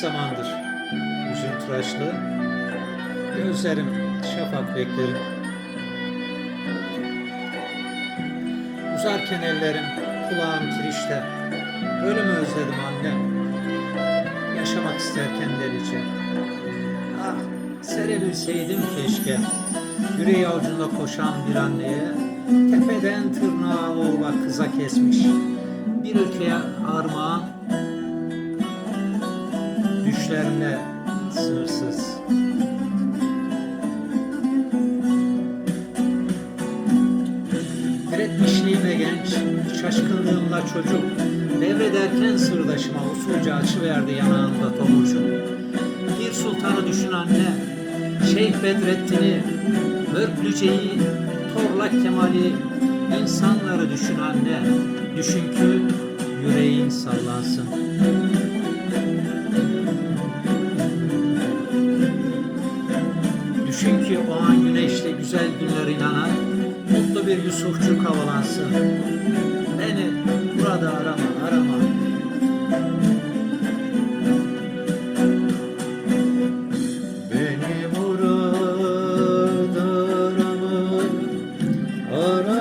Zamandır yüzüm tıraşlı, gözlerim şafak beklerim. Uzarken ellerim, kulağım kirişte. Ölümü özledim annem. Yaşamak isterken delice. Ah, serebilseydim keşke. Yüreği avucunda koşan bir anneye, tepeden tırnağa oğla kıza kesmiş. Bir ülkeye armağan, düşlerimle sınırsız. Diretmişliğimle genç, şaşkınlığımla çocuk, devrederken sırdaşıma usulca açıverdi yanağında tomurcuk. Bir sultanı düşün anne, Şeyh Bedrettin'i, Mörklüce'yi, Torlak Kemal'i, insanları düşün anne, düşün ki yüreğin sallansın. Ki o an güneşte güzel günler inanan Mutlu bir Yusufçuk havalansın. Beni burada arama arama. Beni burada arama Arama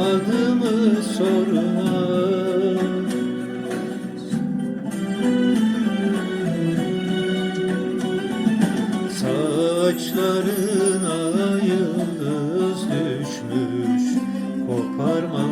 adımı sorma Saçlarına yıldız düşmüş Koparma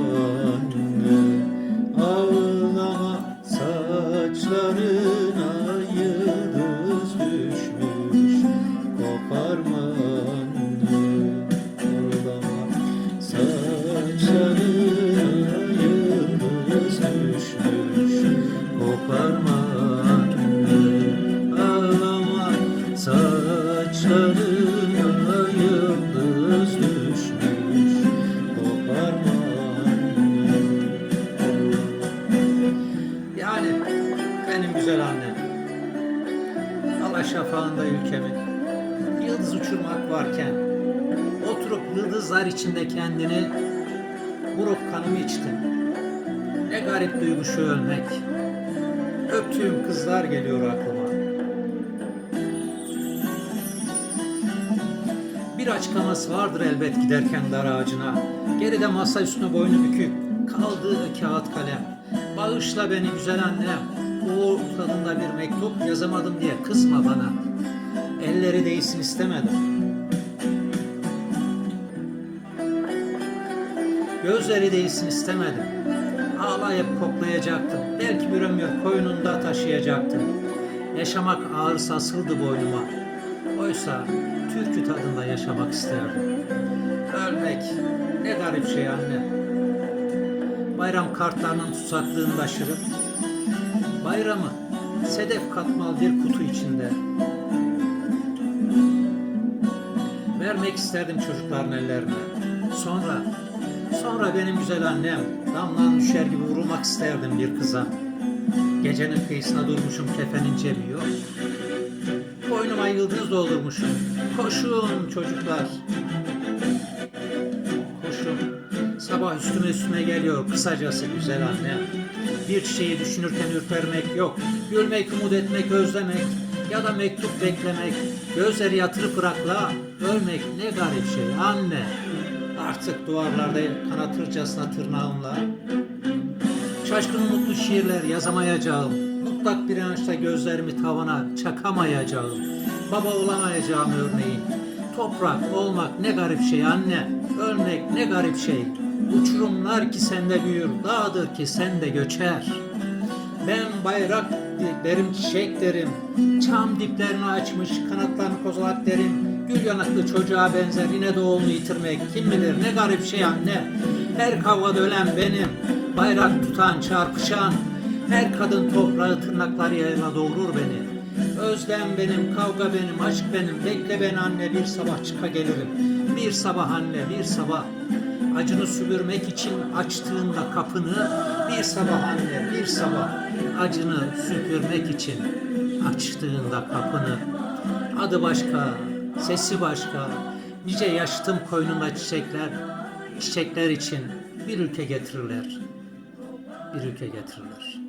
varken Oturup yıldızlar içinde kendini Vurup kanımı içtin Ne garip duygu şu ölmek Öptüğüm kızlar geliyor aklıma Bir açıklaması vardır elbet giderken dar ağacına. Geride masa üstüne boynu bükük. Kaldığı kağıt kalem. Bağışla beni güzel annem. Uğur tadında bir mektup yazamadım diye kızma bana. Elleri değsin istemedim. Gözleri değsin istemedim. Ağlayıp koklayacaktım. Belki bir ömür koynunda taşıyacaktım. Yaşamak ağır sasıldı boynuma. Oysa türkü tadında yaşamak isterdim. Ölmek ne garip şey anne. Bayram kartlarının tutsaklığını aşırıp bayramı sedef katmal bir kutu içinde vermek isterdim çocukların ellerine. Sonra, sonra benim güzel annem damlan düşer gibi vurulmak isterdim bir kıza. Gecenin kıyısına durmuşum kefenin cebi yok. Boynuma yıldız doldurmuşum. Koşun çocuklar. Koşun. Sabah üstüme üstüme geliyor kısacası güzel annem. Bir şeyi düşünürken ürpermek yok. Gülmek, umut etmek, özlemek ya da mektup beklemek. Gözleri yatırıp bırakla. Ölmek ne garip şey anne. Artık duvarlarda kanatırcasına tırnağımla. Şaşkın mutlu şiirler yazamayacağım. Mutlak bir inançla gözlerimi tavana çakamayacağım. Baba olamayacağım örneğin. Toprak olmak ne garip şey anne. Ölmek ne garip şey. Uçurumlar ki sende büyür, dağdır ki sende göçer. Ben bayrak derim, çiçek derim. Çam diplerini açmış, kanatlarını kozalak derim. Gül yanaklı çocuğa benzer yine de yitirmek. Kim bilir ne garip şey anne. Her kavgada ölen benim. Bayrak tutan, çarpışan. Her kadın toprağı tırnaklarıyla doğurur beni. Özlem benim, kavga benim, aşk benim. Bekle beni anne bir sabah çıka gelirim. Bir sabah anne, bir sabah. Acını süpürmek için açtığında kapını bir sabah anne, bir sabah acını süpürmek için açtığında kapını adı başka, sesi başka, nice yaşıtım koynunda çiçekler, çiçekler için bir ülke getirirler. Bir ülke getirirler.